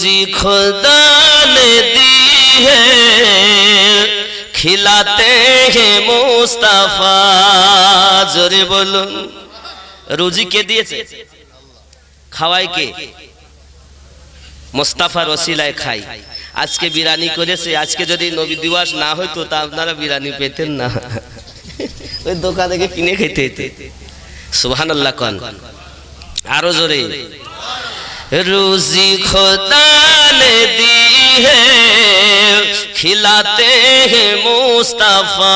روزی خدا نے دی ہے کھلاتے ہیں مصطفیٰ زورے بولو روزی کے دیے سے খাওয়াই কে? মোস্তাফার ওসিলায় খাই আজকে বিরানি করেছে, আজকে যদি নবী দিবস না হইতো, তা আপনারা বিরানি পেতেন না। ওই দোকান থেকে কিনে খেতে সুবহানাল্লাহ কন। আরও জোরে। روزی خدا نے دی ہے کھلاتے ہیں مصطفیٰ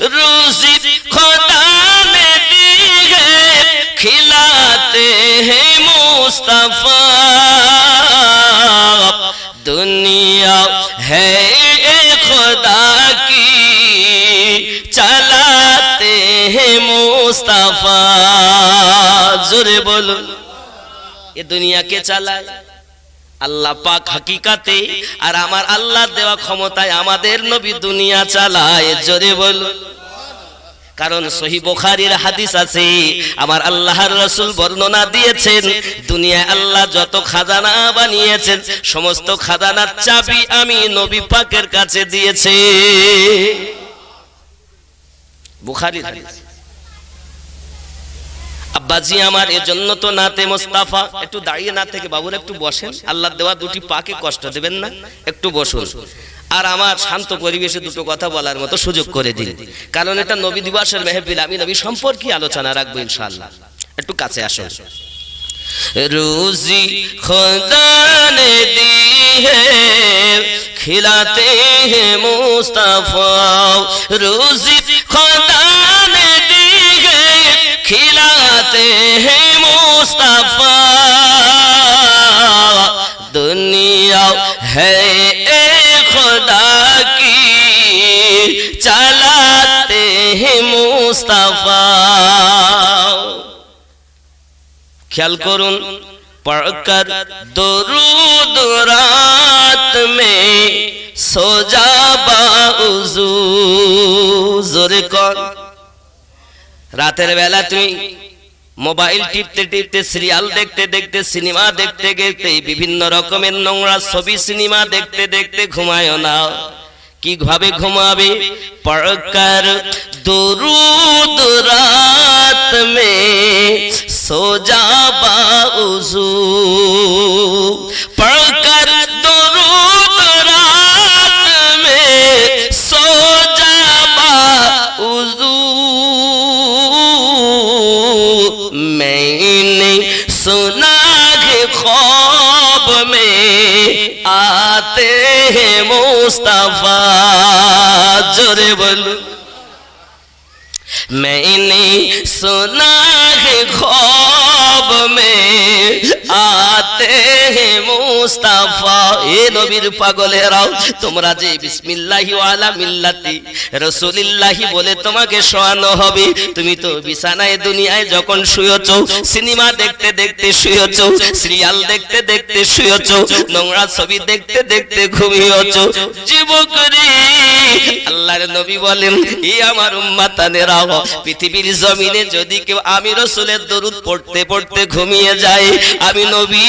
روزی خدا نے دی ہے کھلاتے ہیں مصطفیٰ دنیا ہے خدا کی چلاتے ہیں مصطفیٰ ضرور بولو এ দুনিয়াকে চালায়। আল্লাহ পাক হাকিকাতে আর আমার আল্লাহ দেওয়া ক্ষমতায় আমাদের নবী দুনিয়া চালায়। জোরে বল। কারণ সহি বোখারির হাদিস আছে, আমার আল্লাহর রসুল বর্ণনা দিয়েছেন, দুনিয়ায় আল্লাহ যত খাজানা বানিয়েছেন, সমস্ত খাজানার চাবি আমি নবী পাকের কাছে দিয়েছে। বুখারির হাদিস। আব্বাজি আমার এজন্য তো নাতে মোস্তাফা একটু দাঁড়িয়ে না থেকে বাবুর একটু বসেন আল্লাহ দেওয়া দুটি পাকে কষ্ট দেবেন না একটু বসুন আর আমার শান্ত পরিবেশে দুটো কথা বলার মতো সুযোগ করে দিন কারণ এটা নবী দিবসের মেহফিল আমি নবী সম্পর্কে আলোচনা রাখবো ইনশাআল্লাহ একটু কাছে আসুন रोजी खुदा ने दी है खिलाते हैं मुस्तफा रोजी खुदा ने दी है खिलाते हैं मुस्तफा दुनिया है खुदा की चलाते हैं मुस्तफा ख्याल करूं पढ़कर दरूद रात में सो जा बाजू जोरे कौन রাতের বেলা তুমি মোবাইল টিপতে টিপতে সিরিয়াল দেখতে দেখতে সিনেমা দেখতে দেখতে বিভিন্ন রকমের নোংরা ছবি সিনেমা দেখতে দেখতে ঘুমায় না। কি ভাবে ঘুমাবে? পড়কার দুরুদ রাত মে সো যাবা में आते हैं मुस्तफा जोरे बोलो मैंने सुना है ख्वाब में आते हैं মুস্তাফা, এ নবীর পাগলেরাও, তোমরা যে বিসমিল্লাহি ওয়ালা মিল্লাতি বলে তোমাকে শোয়ানো হবে, তুমি তো বিছানায় দুনিয়ায় যখন সিনেমা দেখতে দেখতে সিরিয়াল দেখতে দেখতে নোংরা ছবি দেখতে দেখতে রে, আল্লাহর নবী বলেন এই আমার পৃথিবীর জমিনে যদি কেউ আমি রসুলের দরুদ পড়তে পড়তে ঘুমিয়ে যায়, আমি নবী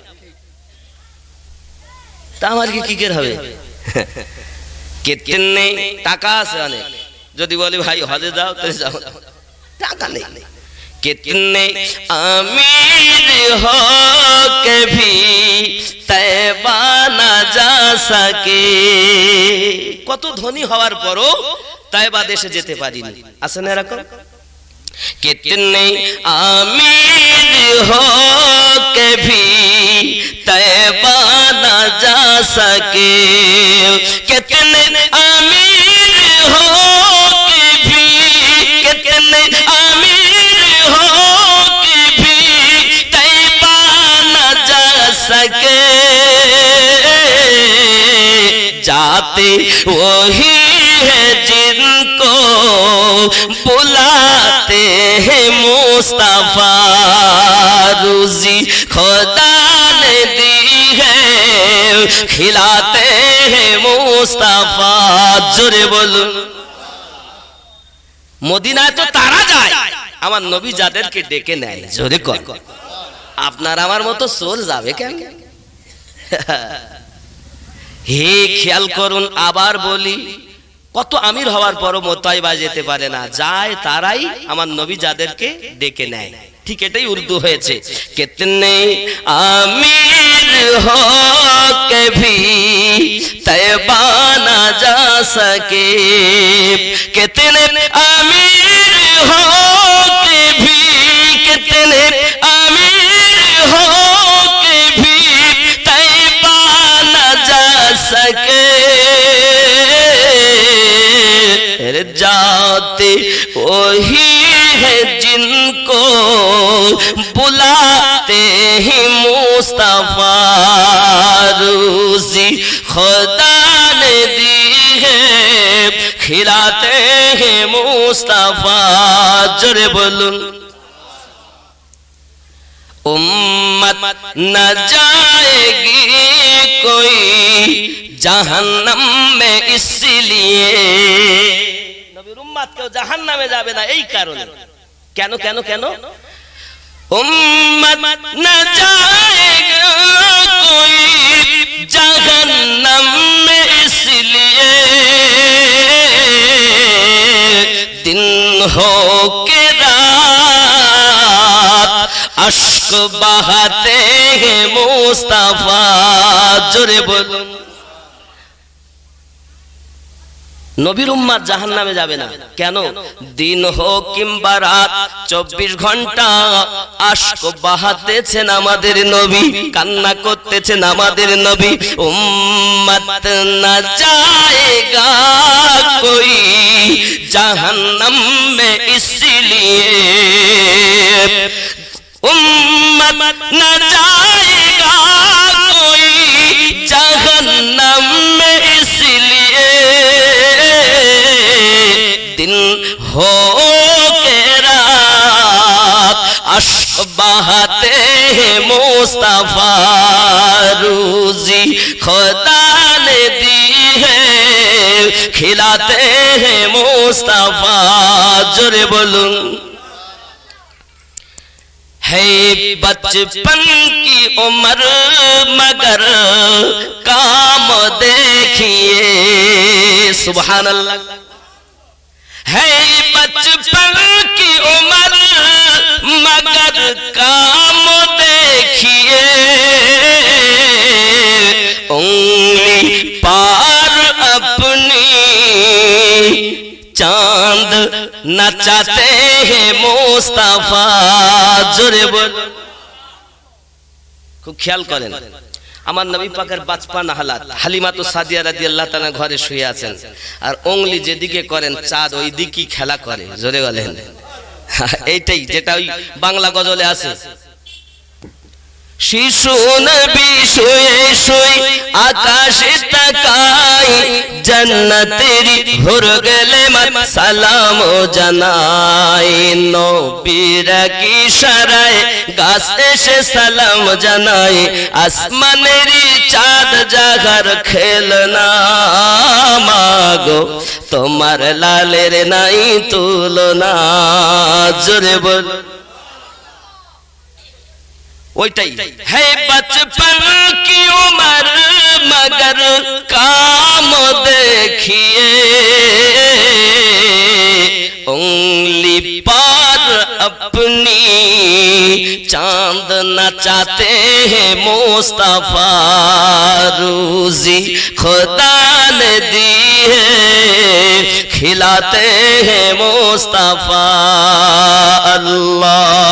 তা আমার কি কিকের হবে কেতেন নেই টাকা আছে অনেক যদি বলি ভাই হজে যাও তো যাও টাকা নেই कितने अमीर हो के भी तैबा না যা সকে কত ধনী হওয়ার পরও তাইবা দেশে যেতে পারিনি আছে না এরকম कितने अमीर हो के भी तैबा न जा سکے کتنے امیر ہو کے بھی، کتنے امیر ہو کے بھی طیبہ نہ جا سکے۔ جاتے وہی ہے جن کو بلاتے ہیں مصطفیٰ۔ روزی خدا खिलाते हैं मुस्तफा জোরে বলুন মদিনায় তো তারা যায় আমার নবী যাদেরকে ডেকে নেয় জোরে কর আপনার আমার মতো সোর যাবে কেন হে খেয়াল করুন আবার বলি কত আমির হওয়ার পরও মোতাইবা যেতে পারে না যায় তারাই আমার নবী যাদেরকে ডেকে নেয় ঠিক এটাই উর্দু হয়েছে কিতনে আমির হো सके कितने अमीर हो के भी कितने अमीर हो के भी तैबा न जा सके जाते वही है जिनको बुलाते ही मुस्तफा रूसी खुदा है खिलाते हैं मुस्तफा जरे बोलूं उम्मत न जाएगी कोई जहन्नम में इसलिए নবীর উম্মত কেউ জাহান্নামে যাবে না এই কারণে কেন কেন কেন উম্মত न जाएगा कोई जहन्नम হোকে রাত আশক বাহাতে মুস্তাফা জোরে বলুন নবীর উম্মাদ জাহান নামে যাবে না। কেন? দিন হোক কিংবা রাত, চব্বিশ ঘণ্টা, আশক বাহাতেছেন আমাদের নবী, কান্না করতেছেন আমাদের নবী, উম্মাদ না যায়গা কই? জাহান্নাম মে ইসলিয়ে। উম্মাদ না যায়গা مصطفیٰ روزی خدا نے دی ہے، کھلاتے ہیں مصطفیٰ جر بلن ہے بچپن کی عمر مگر کام دیکھیے، سبحان اللہ۔ ہے بچپن کی عمر নাচাতে হে মোস্তাফা, জোরে বল। খুব খেয়াল করেন, আমার নবী পাকের বাচপা নাহালাত হালিমা তো সাদিয়া রাদি আল্লাহ তালা ঘরে শুয়ে আছেন। আর অংলি যেদিকে করেন, চাঁদ ওই দিকই খেলা করে, জোরে বলেন। এইটাই, যেটা ওই বাংলা গজলে আছে। শিশু নবী শুয়ে শুয়ে আকাশে তাকাই, জান্নাতের হুর গেলে সালাম জানাই, নবীরা কি সারায় গাছ এসে সালাম জানাই আসমানের চাঁদ জাগার খেলনা মাগো, তোমার লালের নাই তুলনা, জোরে বল। ওইটাই। হে বচপন কি উমর مگر کام دیکھیے۔ انگلی پار اپنی چاند نہ چاہتے ہیں مصطفیٰ روزی۔ خدا نے دی ہے، کھلاتے ہیں مصطفیٰ اللہ۔